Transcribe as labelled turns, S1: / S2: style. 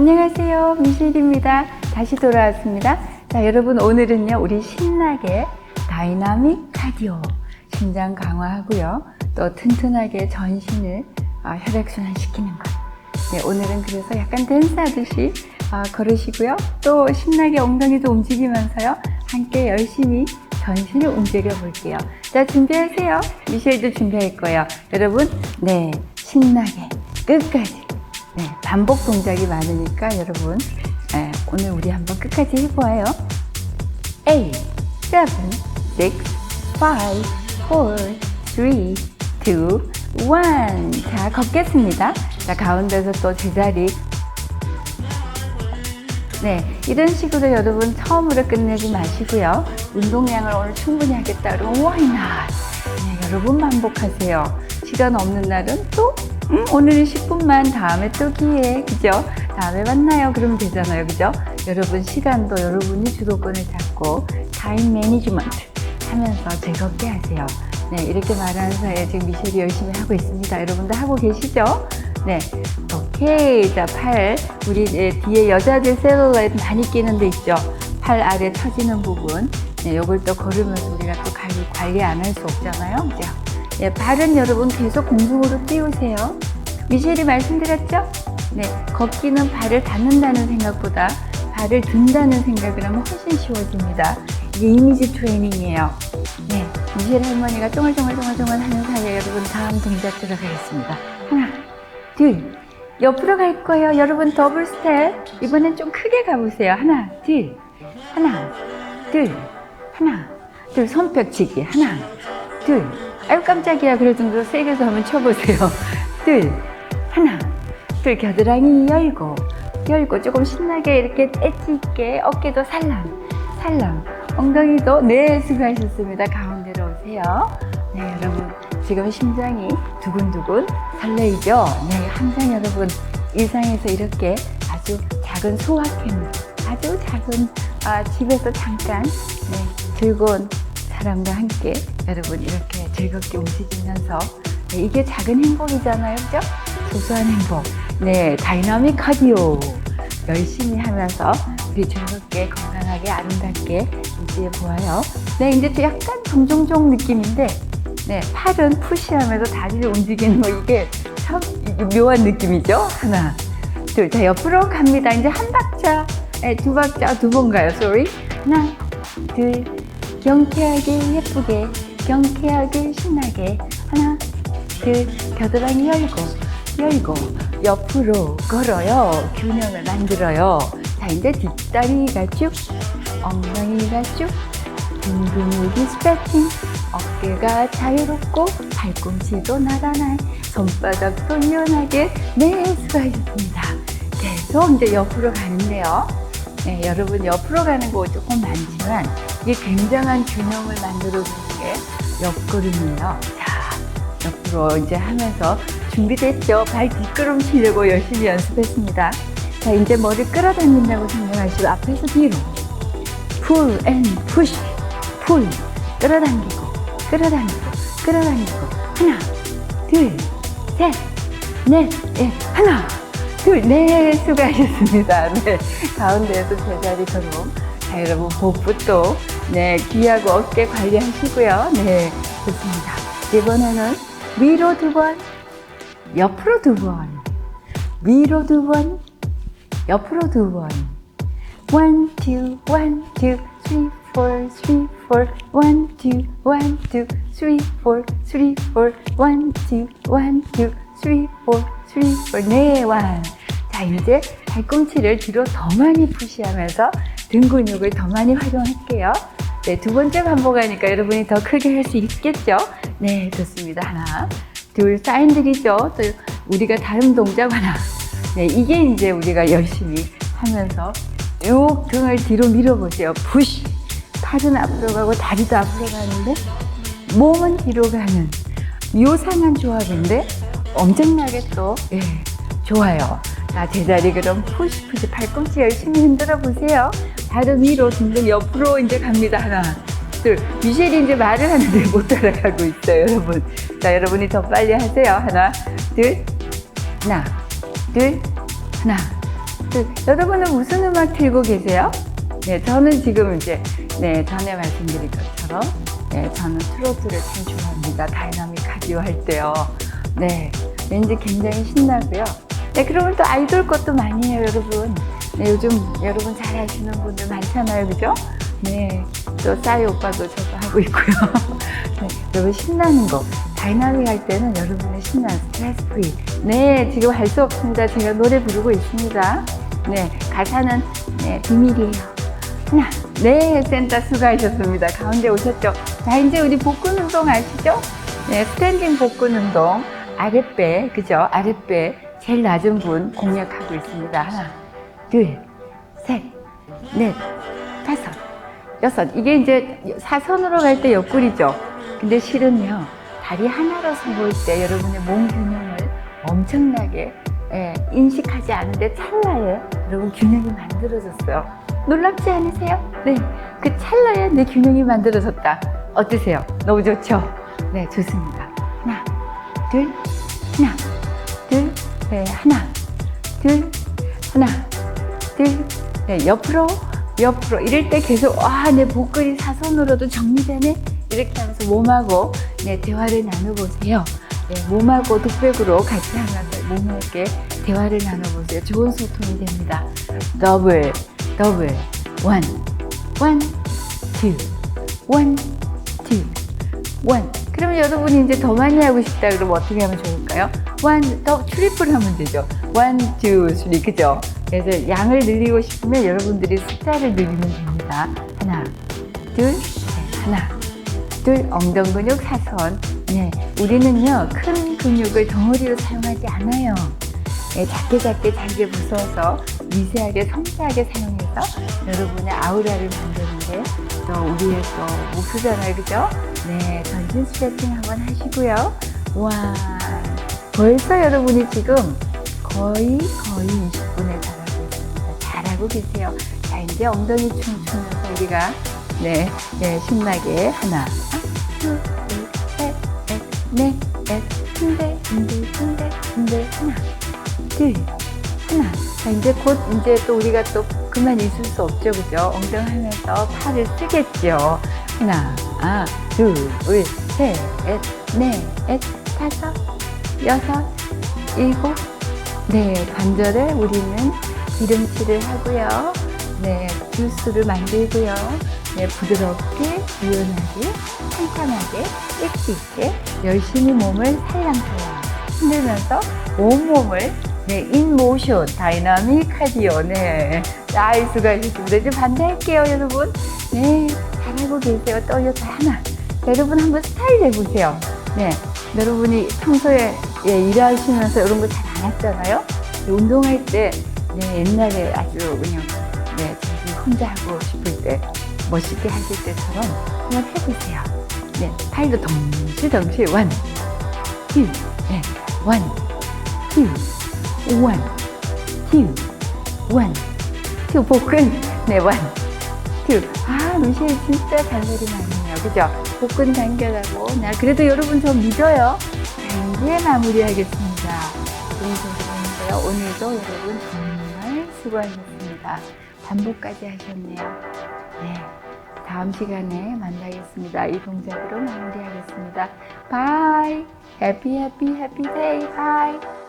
S1: 안녕하세요. 미실입니다. 다시 돌아왔습니다. 자, 여러분 오늘은요. 우리 신나게 다이나믹 카디오 심장 강화하고요. 또 튼튼하게 전신을 아, 혈액순환 시키는 것. 네, 오늘은 그래서 약간 댄스 하듯이 아, 걸으시고요. 또 신나게 엉덩이도 움직이면서요. 함께 열심히 전신을 움직여 볼게요. 자, 준비하세요. 미셸도 준비할 거예요. 여러분, 네, 신나게 끝까지. 네, 반복 동작이 많으니까 여러분, 네, 오늘 우리 한번 끝까지 해보아요. 8, 7, 6, 5, 4, 3, 2, 1. 자, 걷겠습니다. 자, 가운데서 또 제자리. 네, 이런 식으로 여러분 처음으로 끝내지 마시고요. 운동량을 오늘 충분히 하겠다. 그러면 not? 네, 여러분 반복하세요. 시간 없는 날은 또 음, 오늘은 10분만 다음에 또 기회 그죠? 다음에 만나요 그러면 되잖아요 그죠? 여러분 시간도 여러분이 주도권을 잡고 타임 매니지먼트 하면서 즐겁게 하세요. 네, 이렇게 말하는 사이에 지금 미셸이 열심히 하고 있습니다. 여러분들 하고 계시죠? 네, 오케이. 자, 팔. 우리 예, 뒤에 여자들 셀룰라이트 많이 끼는 데 있죠? 팔 아래 처지는 부분. 네, 요걸 또 걸으면서 우리가 또 관리, 관리 안 할 수 없잖아요. 그죠? 예, 발은 여러분 계속 공중으로 띄우세요. 미셸이 말씀드렸죠? 네, 걷기는 발을 닿는다는 생각보다 발을 든다는 생각을 하면 훨씬 쉬워집니다. 이게 이미지 트레이닝이에요. 네, 미셸 할머니가 쫑알쫑알쫑알쫑알 하는 사이에 여러분 다음 동작 들어가겠습니다. 하나, 둘, 옆으로 갈 거예요. 여러분 더블 스텝. 이번엔 좀 크게 가보세요. 하나, 둘, 하나, 둘, 하나, 둘, 손뼉치기. 하나, 둘. 아유 깜짝이야. 그래도 좀 세게 서 한번 쳐보세요. 둘, 하나, 둘. 겨드랑이 열고, 열고 조금 신나게 이렇게 엣지 있게 어깨도 살랑, 살랑. 엉덩이도 네 수고하셨습니다. 가운데로 오세요. 네 여러분 지금 심장이 두근두근 설레이죠? 네 항상 여러분 일상에서 이렇게 아주 작은 소확행, 아주 작은 아, 집에서 잠깐 네, 즐거운 사람과 함께 여러분 이렇게 즐겁게 움직이면서 네, 이게 작은 행복이잖아요, 그죠? 소소한 행복. 네, 다이나믹 카디오 열심히 하면서 우리 즐겁게 건강하게 아름답게 유지해 보아요. 네, 이제 또 약간 정종종 느낌인데, 네, 팔은 푸시하면서 다리를 움직이는 거 이게 참 묘한 느낌이죠. 하나, 둘, 자 옆으로 갑니다. 이제 한 박자, 네, 두 박자, 두 번 가요. sorry. 하나, 둘, 경쾌하게 예쁘게, 경쾌하게 신나게. 하나, 둘, 겨드랑이 열고, 열고, 옆으로 걸어요. 균형을 만들어요. 자, 이제 뒷다리가 쭉, 엉덩이가 쭉, 등 근육이 스트레칭, 어깨가 자유롭고, 팔꿈치도 나란한, 손바닥도 유연하게, 네, 수고하셨습니다. 계속 이제 옆으로 가는데요. 네, 여러분 옆으로 가는 거 조금 많지만, 이게 굉장한 균형을 만들어 주는 게 옆걸음이에요. 자, 옆으로 이제 하면서 준비됐죠? 발 뒷걸음 치려고 열심히 연습했습니다. 자, 이제 머리 끌어당긴다고 생각하시고 앞에서 뒤로 pull and push, pull 끌어당기고 끌어당기고 끌어당기고 하나, 둘, 셋, 넷, 예, 하나, 둘, 네, 수고하셨습니다. 네, 가운데에서 제자리 걸음. 자, 여러분 복부도 네 귀하고 어깨 관리하시고요. 네, 좋습니다. 이번에는 위로 두 번, 옆으로 두 번, 위로 두 번, 옆으로 두 번. One, two, one, two, three, four, three, four, one, two, one, two, three, four, three, four, one, two, one, two, three, four, three, four. 네, 완. 자, 이제 발꿈치를 뒤로 더 많이 푸시하면서 등 근육을 더 많이 활용할게요. 네, 두 번째 반복하니까 여러분이 더 크게 할 수 있겠죠? 네, 좋습니다. 하나, 둘, 사인들이죠. 또 우리가 다른 동작 하나. 네, 이게 이제 우리가 열심히 하면서 쭉 등을 뒤로 밀어보세요. 푸시. 팔은 앞으로 가고 다리도 앞으로 가는데 몸은 뒤로 가는 묘상한 조합인데 엄청나게 또 예, 좋아요. 자, 제자리 그럼 푸시 푸시 팔꿈치 열심히 흔들어 보세요. 발은 위로 등등 옆으로 이제 갑니다. 하나, 둘. 미셸이 이제 말을 하는데 못 따라가고 있어요, 여러분. 자, 여러분이 더 빨리 하세요. 하나, 둘, 하나, 둘, 하나, 둘. 여러분은 무슨 음악 틀고 계세요? 네, 저는 지금 이제 네 전에 말씀드린 것처럼 네, 저는 트로트를 참 좋아합니다. 다이나믹 카디오 할 때요. 네, 왠지 굉장히 신나고요. 네, 그러면 또 아이돌 것도 많이 해요, 여러분. 네, 요즘 여러분 잘 아시는 분들 많잖아요, 그죠? 네, 또 싸이 오빠도 저도 하고 있고요. 네, 여러분 신나는 거. 다이나믹 할 때는 여러분의 신나는 스트레스 프리. 네, 지금 할 수 없습니다. 제가 노래 부르고 있습니다. 네, 가사는 네, 비밀이에요. 하나, 네, 센터 수고하셨습니다. 가운데 오셨죠? 자, 이제 우리 복근 운동 아시죠? 네, 스탠딩 복근 운동. 아랫배, 그죠? 아랫배 제일 낮은 분 공략하고 있습니다. 하나, 둘, 셋, 넷, 다섯, 여섯. 이게 이제 사선으로 갈 때 옆구리죠. 근데 실은요, 다리 하나로 서볼 때 여러분의 몸 균형을 엄청나게 예, 인식하지 않은데 찰나에 여러분 균형이 만들어졌어요. 놀랍지 않으세요? 네. 그 찰나에 내 균형이 만들어졌다. 어떠세요? 너무 좋죠? 네, 좋습니다. 하나, 둘, 하나, 둘, 네, 하나, 둘, 하나, 옆으로, 옆으로. 이럴 때 계속, 와, 내 복근이 사선으로도 정리되네? 이렇게 하면서 몸하고, 네, 대화를 나눠보세요. 네, 몸하고 독백으로 같이 하면서 몸에게 대화를 나눠보세요. 좋은 소통이 됩니다. 더블, 더블, 원, 원, 투, 원, 투, 원. 그러면 여러분이 이제 더 많이 하고 싶다 그러면 어떻게 하면 좋을까요? 원, 더 트리플 하면 되죠. 원, 투, 쓰리, 그죠? 그래서 양을 늘리고 싶으면 여러분들이 숫자를 늘리면 됩니다. 하나, 둘, 셋, 하나, 둘, 엉덩 근육 사선. 네, 우리는요, 큰 근육을 덩어리로 사용하지 않아요. 네, 작게 작게 잘게 부숴서 미세하게 섬세하게 사용해서 여러분의 아우라를 만드는데 또 우리의 또 목표잖아요, 그죠? 네, 전신 스트레칭 한번 하시고요. 와, 벌써 여러분이 지금 거의 거의 20분에 달 하고 계세요. 자, 이제 엉덩이 춤 추면서 우리가 네, 네 신나게 하나, 둘, 셋, 넷, 넷, 넷, 하나, 둘, 하나. 자, 이제 곧 이제 또 우리가 또 그만 있을 수 없죠, 그죠? 엉덩이 하면서 팔을 쓰겠죠. 하나, 아, 둘, 셋, 넷, 넷, 다섯, 여섯, 일곱. 네, 관절에 우리는 기름칠을 하고요. 네, 주스를 만들고요. 네, 부드럽게, 유연하게, 탄탄하게, 섹시 있게 열심히 몸을 살랑살랑 흔들면서 온몸을 네, 인모션, 다이나믹 카디오, 네. 나이 수고하셨습니다. 이제 반대할게요, 여러분. 네, 잘하고 계세요. 또 이거 하나. 자, 여러분 한번 스타일 해보세요. 네, 여러분이 평소에 예, 일하시면서 이런 거 잘안 하잖아요. 운동할 때, 네, 옛날에 아주 그냥, 네, 자기 혼자 하고 싶을 때, 멋있게 하실 때처럼 한번 해보세요. 네, 팔도 덩실덩실 원, 투, 네, 원, 투, 원, 투, 원, 투, 복근, 네, 원, 투. 아, 루시엘 진짜 잔소리 많이 해요. 그죠? 복근 당겨라고. 나 그래도 여러분 저 믿어요. 자, 이제 마무리하겠습니다. 오늘도 여러분 수고하셨습니다. 반복까지 하셨네요. 네. 다음 시간에 만나겠습니다. 이 동작으로 마무리하겠습니다. 바이. 해피 해피 해피 데이. 바이.